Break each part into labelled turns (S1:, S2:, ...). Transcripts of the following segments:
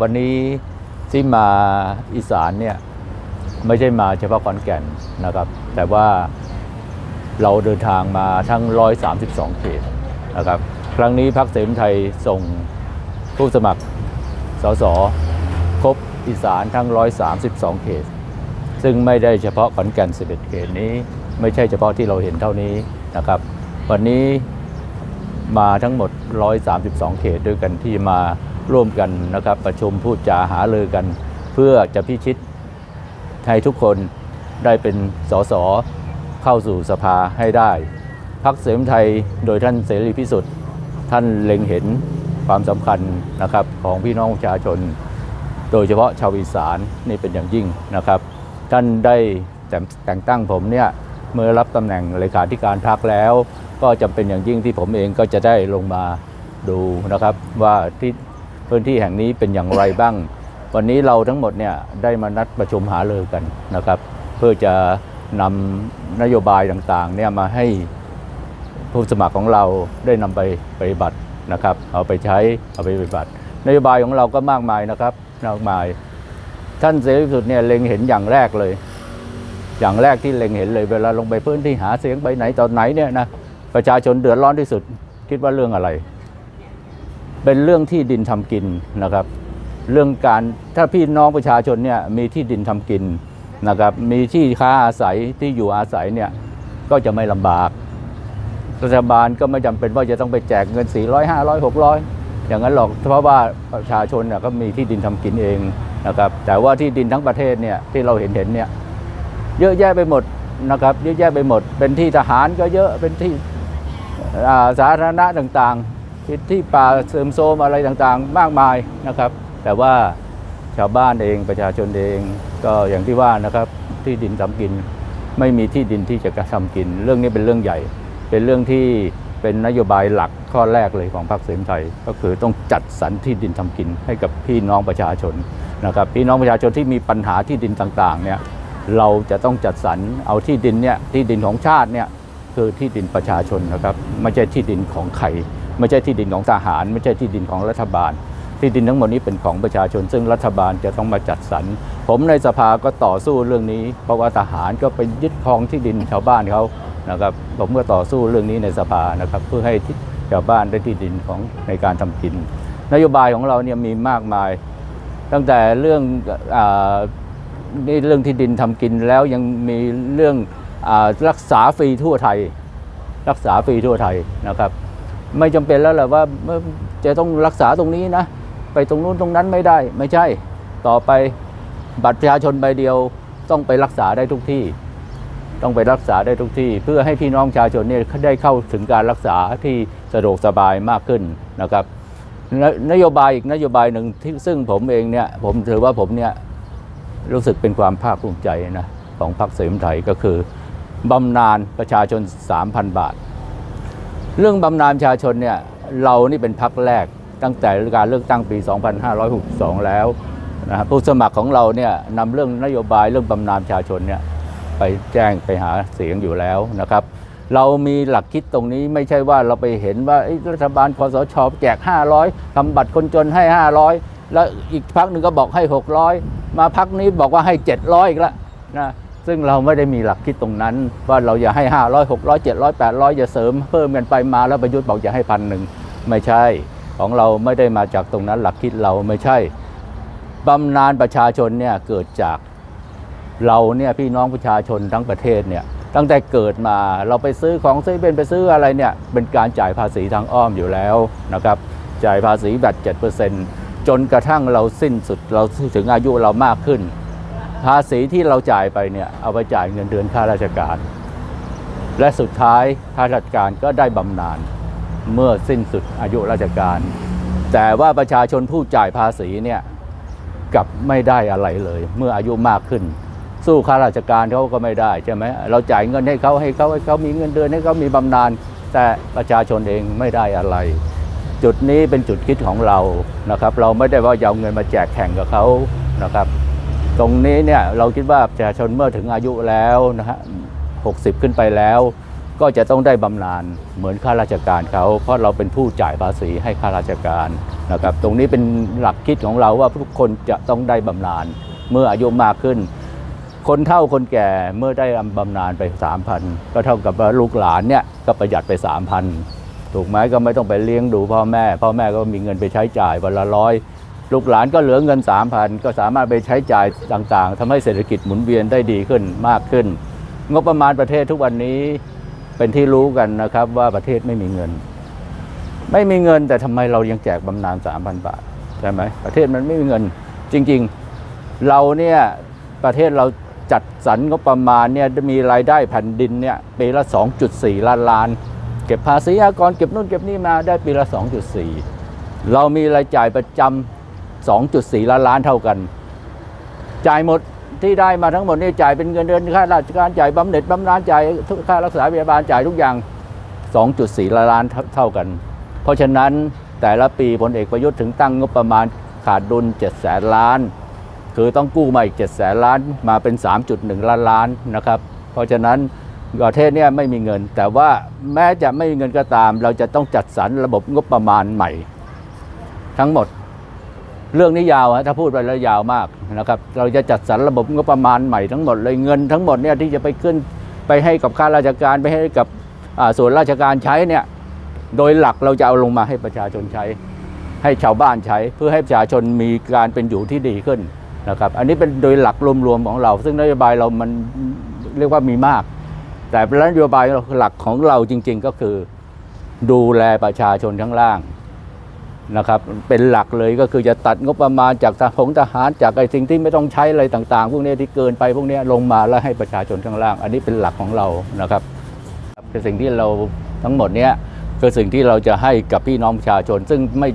S1: วันนี้ที่มาอีสานเนี่ยไม่ใช่มาเฉพาะขอนแก่นนะครับ แต่ว่าเราเดินทางมาทั้ง 132 เขตนะครับ ครั้งนี้พรรคเสรีไทยส่งผู้สมัครสสครบอีสานทั้ง 132 เขต ซึ่งไม่ได้เฉพาะขอนแก่น 11 เขตนี้ ไม่ใช่เฉพาะที่เราเห็นเท่านี้นะครับ วันนี้มาทั้งหมด 132 เขตด้วยกันที่มา ร่วมกันนะครับ ประชุมพูดจาหารือกัน เพื่อจะพิชิตให้ทุกคนได้เป็นสสเข้าสู่สภาให้ได้พรรคเสรีไทยโดยท่านเสรีพิสุทธิ์ท่านเล็งเห็นความสำคัญนะครับของพี่น้องประชาชน โดยเฉพาะชาวอีสานนี่เป็นอย่างยิ่งนะครับ ท่านได้แต่งตั้งผมเนี่ยเมื่อรับตำแหน่งเลขาธิการพรรคแล้ว ก็จำเป็นอย่างยิ่งที่ผมเองก็จะได้ลงมาดูนะครับว่าที่ พื้นที่แห่งนี้เป็นอย่างไรบ้าง วันนี้เราทั้งหมดเนี่ยได้มานัดประชุมหารือกันนะครับ เพื่อจะนำนโยบายต่างๆเนี่ยมาให้ผู้สมัครของเราได้นำไปปฏิบัตินะครับ เอาไปใช้เอาไปปฏิบัติ นโยบายของเราก็มากมายนะครับมากมาย ท่านเสรีสุทธิ์เนี่ยเล็งเห็นอย่างแรกเลย อย่างแรกที่เล็งเห็นเลยเวลาลงไปพื้นที่หาเสียงไปไหนตอนไหนเนี่ยนะประชาชนเดือดร้อนที่สุดคิดว่าเรื่องอะไร เป็นเรื่องที่ดินทำกินนะครับ เรื่องการถ้าพี่น้องประชาชนเนี่ยมีที่ดินทำกินนะครับมีที่ค้าอาศัยที่อยู่อาศัยเนี่ยก็จะไม่ลำบาก รัฐบาลก็ไม่จำเป็นว่าจะต้องไปแจกเงิน 400 500 600 อย่างนั้นหรอกเพราะว่าประชาชนเนี่ยก็มีที่ดินทำกินเองนะครับแต่ว่าที่ดินทั้งประเทศเนี่ยที่เราเห็นเห็นเนี่ยเยอะแยะไปหมดนะครับเยอะแยะไปหมด เป็นที่ทหารก็เยอะเป็นที่สาธารณะต่างๆ ที่ที่ป่าเสริมโทรมอะไรต่างๆ มากมายนะครับ แต่ว่าชาวบ้านเองประชาชนเองก็อย่างที่ว่านะครับที่ดินทำกินไม่มีที่ดินที่จะกระทำกิน เรื่องนี้เป็นเรื่องใหญ่ เป็นเรื่องที่เป็นนโยบายหลักข้อแรกเลยของพรรคเสรีไทย ก็คือต้องจัดสรรที่ดินทำกินให้กับพี่น้องประชาชนนะครับพี่น้องประชาชนที่มีปัญหาที่ดินต่างๆเนี่ยเราจะต้องจัดสรรเอาที่ดินเนี่ยที่ดินของชาติเนี่ยคือที่ดินประชาชนนะครับไม่ใช่ที่ดินของใคร ไม่ใช่ที่ดินของทหาร ไม่ใช่ที่ดินของรัฐบาล ที่ดินทั้งหมดนี้เป็นของประชาชน ซึ่งรัฐบาลจะต้องมาจัดสรร ผมในสภาก็ต่อสู้เรื่องนี้ เพราะว่าทหารก็ไปยึดครองที่ดินชาวบ้านเขานะครับผมก็ต่อสู้เรื่องนี้ในสภานะครับ เพื่อให้ชาวบ้านได้ที่ดินของในการทำกิน นโยบายของเราเนี่ยมีมากมาย ตั้งแต่เรื่องอนี่เรื่องที่ดินทำกินแล้วยังมีเรื่องอรักษาฟรีทั่วไทย รักษาฟรีทั่วไทยนะครับ ไม่จำเป็นแล้วแหละว่าจะต้องรักษาตรงนี้นะ ไปตรงนู้นตรงนั้นไม่ได้ ไม่ใช่ต่อไปบัตรประชาชนใบเดียวต้องไปรักษาได้ทุกที่ ต้องไปรักษาได้ทุกที่ เพื่อให้พี่น้องประชาชนเนี่ยได้เข้าถึงการรักษาที่สะดวกสบายมากขึ้นนะครับนนโยบายอีกนโยบายหนึ่งที่ซึ่งผมเองเนี่ยผมถือว่าผมเนี่ยรู้สึกเป็นความภาคภูมิใจนะของพรรคเสรีไทยก็คือบำนาญประชาชน 3,000 บาท เรื่องบำนาญประชาชนเนี่ยเรานี่เป็นพักแรกตั้งแต่การเลือกตั้งปี 2562 แล้วนะครับผู้สมัครของเราเนี่ยนำเรื่องนโยบายเรื่องบำนาญประชาชนเนี่ยไปแจ้งไปหาเสียงอยู่แล้วนะครับ เรามีหลักคิดตรงนี้ไม่ใช่ว่าเราไปเห็นว่ารัฐบาลคอสชแจก 500ทำบัตรคนจนให้ 500 แล้วอีกพักหนึ่งก็บอกให้ 600 มาพักนี้บอกว่าให้ 700 อีกแล้วนะ ซึ่งเราไม่ได้มีหลักคิดตรงนั้น ว่าเราอย่าให้ 500 600 700 800 อย่าเสริมเพิ่มกันไปมาแล้วประยุทธ์บอกอย่าให้พันหนึ่งไม่ใช่ของเราไม่ได้มาจากตรงนั้นหลักคิดเราไม่ใช่บำนาญประชาชนเนี่ยเกิดจากเราเนี่ยพี่น้องประชาชนทั้งประเทศเนี่ยตั้งแต่เกิดมาเราไปซื้อของซื้อเป็นไปซื้ออะไรเนี่ยเป็นการจ่ายภาษีทางอ้อมอยู่แล้วนะครับจ่ายภาษีแบบ7%จนกระทั่งเราสิ้นสุดเราถึงอายุเรามากขึ้น ภาษีที่เราจ่ายไปเนี่ยเอาไปจ่ายเงินเดือนข้าราชการ และสุดท้ายข้าราชการก็ได้บำนาญเมื่อสิ้นสุดอายุราชการ แต่ว่าประชาชนผู้จ่ายภาษีเนี่ยกลับไม่ได้อะไรเลย เมื่ออายุมากขึ้น สู้ข้าราชการเขาก็ไม่ได้ใช่ไหมเราจ่ายเงินให้เขาให้เขาให้เขามีเงินเดือนให้เขามีบำนาญแต่ประชาชนเองไม่ได้อะไร จุดนี้เป็นจุดคิดของเรานะครับ เราไม่ได้ว่าจะเอาเงินมาแจกแข่งกับเขานะครับ ตรงนี้เนี่ยเราคิดว่าประชาชนเมื่อถึงอายุแล้วนะฮะ60ขึ้นไปแล้ว ก็จะต้องได้บำนาญเหมือนข้าราชการเขา เพราะเราเป็นผู้จ่ายภาษีให้ข้าราชการนะครับตรงนี้เป็นหลักคิดของเราว่าทุกคนจะต้องได้บำนาญเมื่ออายุมากขึ้น คนเฒ่าคนแก่เมื่อได้บำนาญไป3,000ก็เท่ากับว่าลูกหลานเนี่ยก็ประหยัดไป3,000ถูกไหมก็ไม่ต้องไปเลี้ยงดูพ่อแม่ พ่อแม่ก็มีเงินไปใช้จ่ายวันละร้อย ลูกหลานก็เหลือเงิน 3,000 ก็สามารถไปใช้จ่ายต่างๆทำให้เศรษฐกิจหมุนเวียนได้ดีขึ้นมากขึ้น งบประมาณประเทศทุกวันนี้เป็นที่รู้กันนะครับว่าประเทศไม่มีเงิน ไม่มีเงินแต่ทำไมเรายังแจกบำนาญ3,000 บาทใช่ไหมประเทศมันไม่มีเงินจริงๆ เราเนี่ยประเทศเราจัดสรรงบประมาณเนี่ยมีรายได้แผ่นดินเนี่ยปีละ 2.4 ล้านล้าน เก็บภาษีอากรเก็บนู่นเก็บนี่มาได้ปีละ 2.4 เรามีรายจ่ายประจำ 2.4 ล้านล้านเท่ากัน จ่ายหมดที่ได้มาทั้งหมดนี่จ่ายเป็นเงินเดือนค่าราชการจ่ายบำเหน็จบำนาญจ่ายทุกค่ารักษาพยาบาลจ่ายทุกอย่าง 2.4 ล้านล้านเท่าเท่ากัน เพราะฉะนั้นแต่ละปีพลเอกประยุทธ์ถึงตั้งงบประมาณขาดดุล7แสนล้าน คือต้องกู้มาอีก7แสนล้านมาเป็น 3.1 ล้านล้านนะครับ เพราะฉะนั้นประเทศเนี่ยไม่มีเงิน แต่ว่าแม้จะไม่มีเงินก็ตาม เราจะต้องจัดสรรระบบงบประมาณใหม่ ทั้งหมด เรื่องนี้ยาวฮะถ้าพูดไปแล้วยาวมากนะครับ เราจะจัดสรรระบบงบประมาณใหม่ทั้งหมดเลยเงินทั้งหมดเนี่ยที่จะไปขึ้นไปให้กับข้าราชการไปให้กับส่วนราชการใช้เนี่ยโดยหลักเราจะเอาลงมาให้ประชาชนใช้ ให้ชาวบ้านใช้เพื่อให้ประชาชนมีการเป็นอยู่ที่ดีขึ้นนะครับ อันนี้เป็นโดยหลักรวมๆของเรา ซึ่งนโยบายเรามันเรียกว่ามีมาก แต่นโยบายหลักของเราจริง ๆ ก็คือ ดูแลประชาชนข้างล่าง นะครับเป็นหลักเลยก็คือจะตัดงบประมาณจากทหารทหารจากไอ้สิ่งที่ไม่ต้องใช้อะไรต่างๆ พวกนี้ที่เกินไปพวกนี้ลงมาแล้วให้ประชาชนข้างล่าง อันนี้เป็นหลักของเรานะครับเป็นสิ่งที่เราทั้งหมดเนี้ยคือสิ่งที่เราจะให้กับพี่น้องประชาชน ซึ่งไม่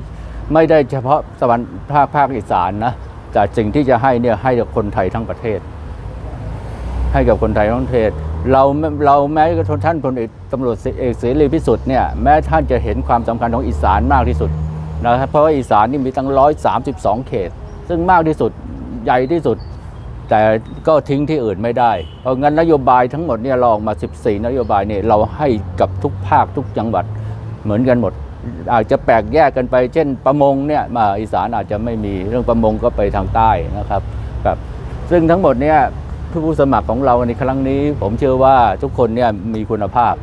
S1: ไม่ได้เฉพาะสวรรค์ภาคภาคอีสานนะแต่สิ่งที่จะให้เนี่ยให้กับคนไทยทั้งประเทศ ให้กับคนไทยทั้งประเทศเราเราแม้กระทั่งท่านพลเอกตำรวจเอกเสรีพิสุทธิ์เนี่ยแม้ท่านจะเห็นความสำคัญของอีสานมากที่สุด นะครับเพราะว่าอีสานนี่มีตั้งร้อยสามสิบสองเขต ซึ่งมากที่สุดใหญ่ที่สุด แต่ก็ทิ้งที่อื่นไม่ได้ เพราะงั้นนโยบายทั้งหมดเนี่ยเราออกมา 14 นโยบายเนี่ยเราให้กับทุกภาคทุกจังหวัดเหมือนกันหมด อาจจะแปลกแยกกันไป เช่น ประมงเนี่ยมาอีสานอาจจะไม่มีเรื่องประมงก็ไปทางใต้นะครับครับซึ่งทั้งหมดเนี่ยผู้สมัครของเราในครั้งนี้ ผมเชื่อว่าทุกคนเนี่ยมีคุณภาพ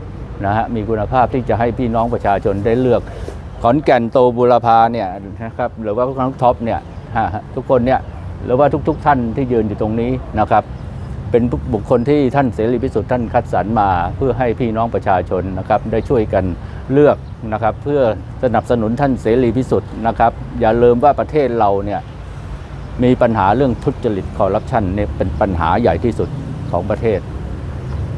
S1: นะฮะมีคุณภาพที่จะให้พี่น้องประชาชนได้เลือก ขอนแก่นโตบุรพาเนี่ยนะครับหรือว่าน้องท็อปเนี่ยทุกคนเนี่ยหรือว่าทุก ๆ ท่านที่ยืนอยู่ตรงนี้นะครับ เป็นบุคคลที่ท่านเสรีพิสุทธิ์ท่านคัดสรรมาเพื่อให้พี่น้องประชาชนนะครับได้ช่วยกันเลือกนะครับเพื่อสนับสนุนท่านเสรีพิสุทธิ์นะครับอย่าลืมว่าประเทศเราเนี่ยมีปัญหาเรื่องทุจริตคอร์รัปชันเนี่ยเป็นปัญหาใหญ่ที่สุดของประเทศ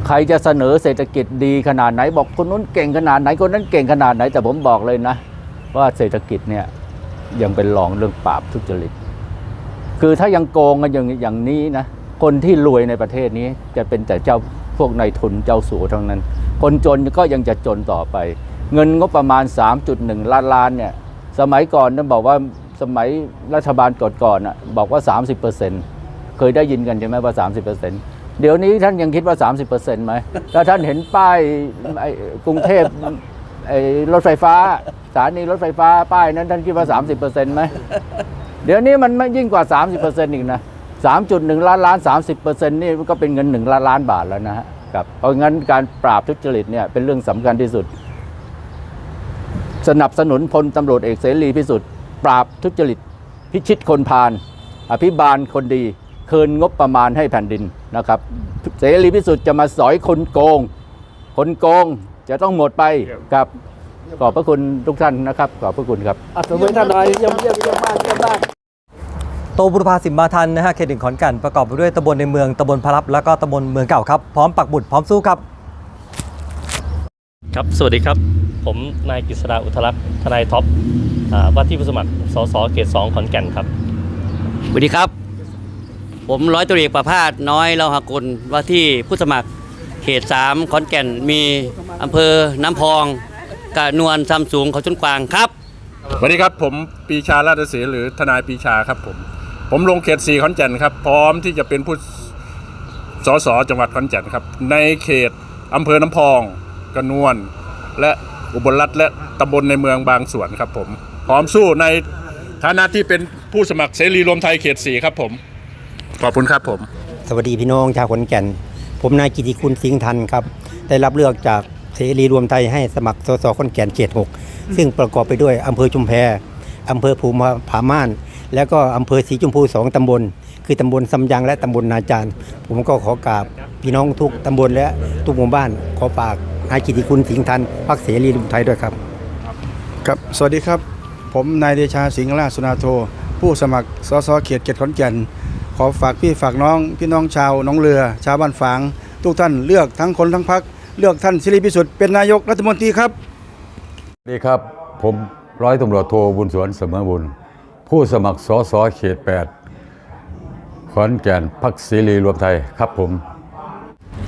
S1: ใครจะเสนอเศรษฐกิจดีขนาดไหนบอกคนนู้นเก่งขนาดไหนคนนั้นเก่งขนาดไหนแต่ผมบอกเลยนะ ว่าเศรษฐกิจเนี่ยยังเป็นรองเรื่องปราบทุจริต คือถ้ายังโกงกันอย่างอย่างนี้นะคนที่รวยในประเทศนี้จะเป็นแต่เจ้าพวกนายทุนเจ้าสัวทั้งนั้น คนจนก็ยังจะจนต่อไป เงินงบประมาณ 3.1 ล้านล้านเนี่ยสมัยก่อนนั้นบอกว่าสมัยรัฐบาลก่อนๆน่ะบอกว่า 30%เคยได้ยินกันใช่ไหมว่า 30%เดี๋ยวนี้ท่านยังคิดว่า 30%ไหมถ้าท่านเห็นป้ายกรุงเทพ ไอ้รถไฟฟ้าสถานีรถไฟฟ้าป้ายนั้นท่านคิดว่า 30%ไหมเดี๋ยวนี้มันไม่ยิ่งกว่า 30%อีกนะ 3.1 ล้านล้าน 30%นี่ก็เป็นเงิน 1 ล้านล้านบาทแล้วนะฮะครับเพราะงั้นการปราบทุจริตเนี่ยเป็นเรื่องสำคัญที่สุด สนับสนุนพลตำรวจเอกเสรีพิสุทธิ์ปราบทุจริต พิชิตคนพาลอภิบาลคนดี คืนงบประมาณให้แผ่นดินนะครับ เสรีพิสุทธิ์จะมาสอยคนโกง คนโกง จะต้องหมดไปครับขอบพระคุณทุกท่านนะครับ ขอบพระคุณครับ
S2: อัศวินท่านหน่อยเยี่ยมเยี่ยมเยี่ยมมากเยี่ยมมาก
S3: โตบุรพาสิมมาทันนะฮะเขตหนึ่งขอนแก่นประกอบไปด้วยตำบลในเมืองตำบลพลับ แล้วก็ตำบลเมืองเก่าครับ พร้อมปักบุตรพร้อมสู้ครับ
S4: ครับ สวัสดีครับ ผมนายกฤษดาอุทลักษ์ทนายท็อปอ่าว่าที่ผู้สมัครสสเขต2ขอนแก่นครับ
S5: สวัสดีครับ ผมร้อยตรีเอกประภาสน้อยเราหกุลว่าที่ผู้สมัคร เขต3ขอนแก่นมีอำเภอน้ำพองกะนวลซัมสูงเขาชนกวางครับ
S6: สวัสดีครับผมปรีชาราชสีหรือทนายปรีชาครับผม ผมลงเขตสีขอนแก่นครับ พร้อมที่จะเป็นผู้สสจังหวัดขอนแก่นครับ ในเขตอำเภอน้ำพองกระนวนและอุบลรัฐและตำบลในเมืองบางส่วนครับผมพร้อมสู้ในฐานะที่เป็นผู้สมัครเสรีรวมไทยเขตสีครับผม ขอบคุณครับผม
S7: สวัสดีพี่น้องชาวขอนแก่น ผมนายกิติคุณสิงห์ทันครับ ได้รับเลือกจากเสรีรวมไทยให้สมัครสสขอนแก่นเขต6ซึ่งประกอบไปด้วยอำเภอชุมแพอำเภอภูมิผาม่าน แล้วก็อำเภอสีชมพูสองตำบล คือตำบลสำยังและตำบลนาจารผมก็ขอกราบพี่น้องทุกตำบลและทุกหมู่บ้าน ขอฝากนายกิติคุณสิงห์ทันพรรคเสรีรวมไทยด้วยครับ
S8: ครับ สวัสดีครับ ผมนายเดชาสิงห์ราชสุนาโท ผู้สมัครสสเขตเขตขอนแก่น ขอฝากพี่ฝากน้อง พี่น้องชาวหน้องเรือ ชาวบ้านฝาง ทุกท่านเลือกทั้งคนทั้งพัก เลือกท่านสิริพิสุทธิ์เป็นนายกรัฐมนตรีครับ
S9: สวัสดีครับ ผมร้อยตำรวจโทบุญสวนเสมอบุญ ผู้สมัครสสเขต 8 ขอนแก่นพักศรีรวมไทยครับผม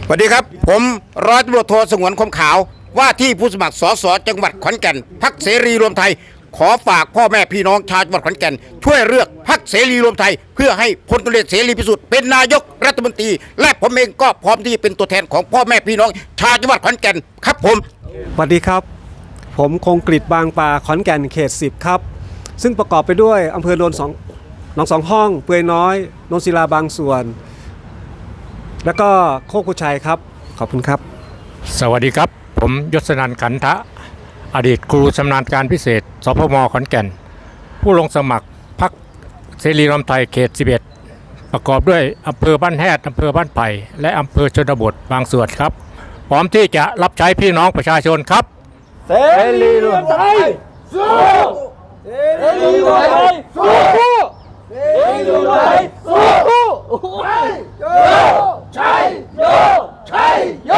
S10: สวัสดีครับ ผมร้อยตำรวจโทสงวนคมขาว ว่าที่ผู้สมัครสสจังหวัดขอนแก่นพักเสรีรวมไทย ขอฝากพ่อแม่พี่น้องชาวจังหวัดขอนแก่น ช่วยเลือกพักเสรีรวมไทย เพื่อให้พลตุเรศเสรีพิสุทธิ์เป็นนายกรัฐมนตรี และผมเองก็พร้อมที่เป็นตัวแทนของพ่อแม่พี่น้องชาวจังหวัดขอนแก่นครับผม
S11: สวัสดีครับ ผมคงกริดบางปลาขอนแก่นเขต10ครับ ซึ่งประกอบไปด้วยอำเภอโนนสองหนองสองห้องเปือยน้อยโนนศิลาบางส่วน แล้วก็โคกกุชัยครับ ขอบคุณครับ
S12: สวัสดีครับ ผมยศนันท์ขันทะ อดีตครูชำนาญการพิเศษ สพมขอนแก่น ผู้ลงสมัครพักเสรีรวมไทยเขต 11 ประกอบด้วยอำเภอบ้านแฮดอำเภอบ้านไผ่และอำเภอชนบทบางส่วนครับ พร้อมที่จะรับใช้พี่น้องประชาชนครับ
S2: เสรีรวมไทยสู้เสรีรวมไทยสู้เสรีรวมไทยสู้ชัยโยชัยโยชัยโย